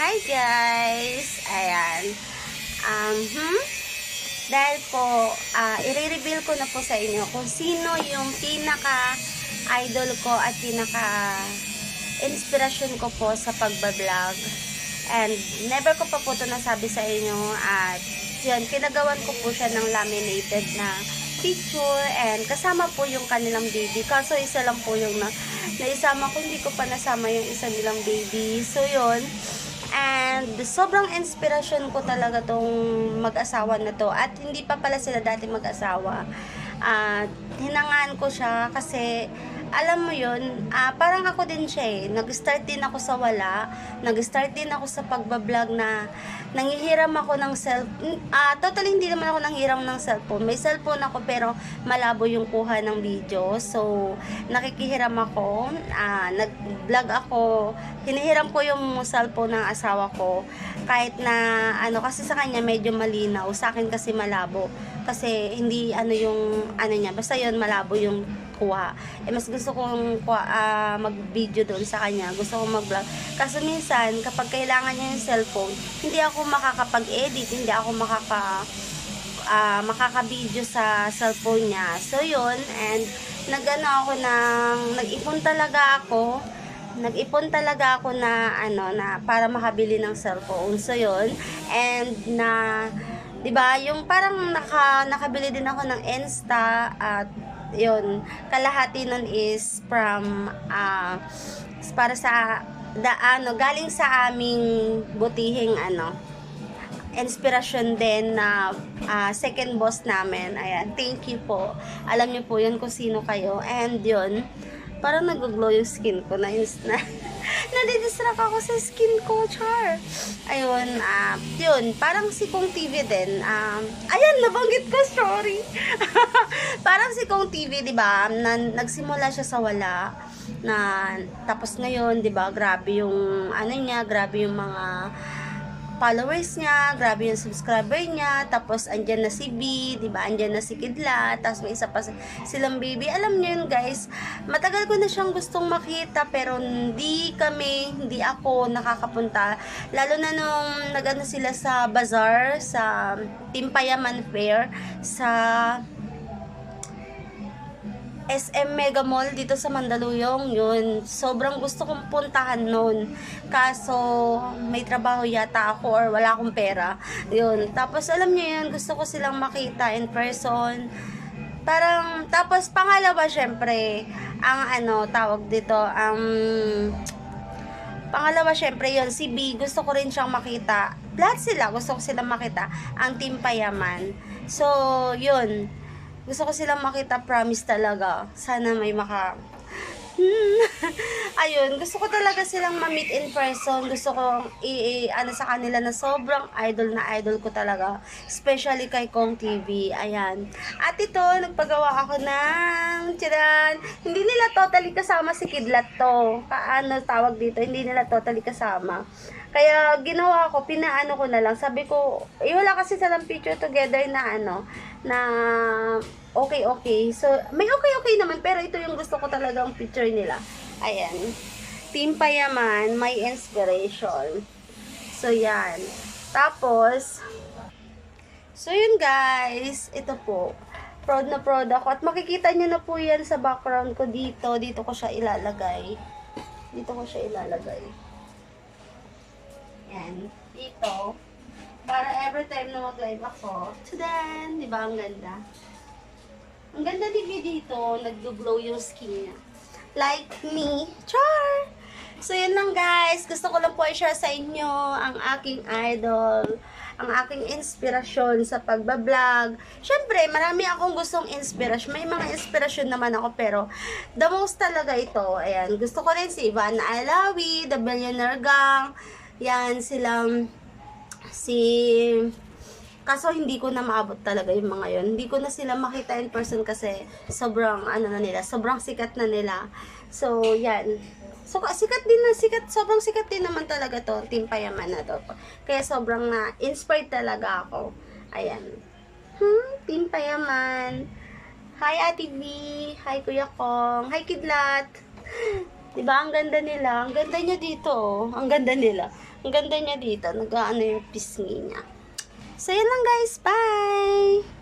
Hi guys! Ayan. Um, hmm? Dahil po, ah, i-reveal ko na po sa inyo kung sino yung pinaka-idol ko at pinaka-inspirasyon ko po sa pagbablog. And never ko pa po ito nasabi sa inyo at yun, kinagawan ko po siya ng laminated na picture and kasama po yung kanilang baby. Kaso isa lang po yung na, naisama ko, hindi ko pa nasama yung isa nilang baby. So yun, And sobrang inspirasyon ko talaga tong mag-asawa na to. At hindi pa pala sila dati mag-asawa. At hinangaan ko siya kasi alam mo yun, ah, parang ako din siya eh. Nag-start din ako sa wala. Nag-start din ako sa pagbablog na nangihiram ako ng cell ah totally hindi naman ako nanghiram ng cellphone. May cellphone ako pero malabo yung kuha ng video. So, nakikihiram ako. Ah, nag-vlog ako. Hinihiram ko yung cellphone ng asawa ko. Kahit na, ano, kasi sa kanya medyo malinaw. Sa akin kasi malabo. Kasi hindi, ano yung, ano niya, basta yun, malabo yung kuha. Eh, mas gusto kong kuha, ah, mag-video doon sa kanya. Gusto kong mag-vlog. Kasi minsan, kapag kailangan niya yung cellphone, hindi ako makakapag-edit, hindi ako makaka ah makaka-video sa cellphone niya. So, yun. And, nagano ako ng, nag-ipon talaga ako. Nag-ipon talaga ako na, ano, na para makabili ng cellphone. So, yun. And, na, 'di ba yung parang naka, nakabili din ako ng Insta at yun, kalahati nun is from ah para sa da, ano, galing sa aming butihing ano inspiration din na ah, second boss namin. Ayan, thank you po. Alam niyo po yun kung sino kayo. And yun, parang nag-glow yung skin ko na na nadidistract ako sa skin ko, char. Ayun, ah, yun, parang si Kong TV din. Um, ayan, nabanggit ko, sorry. parang si Kong TV, di ba, na, nagsimula siya sa wala na tapos ngayon, 'di ba, grabe yung ano niya, grabe yung mga followers niya, grabe yung subscriber niya, tapos andyan na si B, 'di ba? Andyan na si Kidlat, tapos may isa pa si- silang baby. Alam niyo yun, guys. Matagal ko na siyang gustong makita pero hindi kami, hindi ako nakakapunta. Lalo na nung nagano sila sa bazaar sa Timpayaman Fair sa SM Mega Mall dito sa Mandaluyong, yun. Sobrang gusto kong puntahan nun. Kaso, may trabaho yata ako or wala akong pera. Yun. Tapos, alam niyo yun, gusto ko silang makita in person. Parang, tapos pangalawa, syempre, ang ano, tawag dito, ang Pangalawa, syempre, yon si B, gusto ko rin siyang makita. Lahat sila, gusto ko silang makita. Ang Team Payaman. So, yun. Gusto ko silang makita, promise talaga. Sana may maka... Ayun, gusto ko talaga silang ma-meet in person. Gusto ko i, i- ano sa kanila na sobrang idol na idol ko talaga. Especially kay Kong TV. Ayan. At ito, nagpagawa ako ng tiran. Hindi nila totally kasama si Kidlat to. Paano tawag dito? Hindi nila totally kasama. Kaya ginawa ko, pinaano ko na lang. Sabi ko, eh wala kasi silang picture together na ano, na okay okay. So, may okay okay naman, pero ito yung gusto ko talagang picture nila. Ayan. Team Payaman, my inspiration. So, yan. Tapos, so yun guys, ito po. Proud na proud ako. At makikita nyo na po yan sa background ko dito. Dito ko siya ilalagay. Dito ko siya ilalagay. Yan. Dito. Para every time na mag-live ako, tadan! Di ba? Ang ganda. Ang ganda ni B dito. Nag-glow yung skin niya. Like me. Char! So, yun lang guys. Gusto ko lang po i-share sa inyo ang aking idol, ang aking inspirasyon sa pagbablog. Siyempre, marami akong gustong inspirasyon. May mga inspirasyon naman ako, pero the most talaga ito. Ayan, gusto ko rin si Ivana Alawi, The Billionaire Gang. Yan, silang si Kaso hindi ko na maabot talaga yung mga yon. Hindi ko na sila makita in person kasi sobrang ano na nila, sobrang sikat na nila. So, yan. So, sikat din na, sikat, sobrang sikat din naman talaga to, Team Payaman na to. Kaya sobrang na-inspired talaga ako. Ayan. Hmm, Team Payaman. Hi, Ate V. Hi, Kuya Kong. Hi, Kidlat. Diba, ang ganda nila. Ang ganda niya dito. oh. Ang ganda nila. Ganda niya dito. Nag-ano yung pisngi niya. So, yun lang guys. Bye!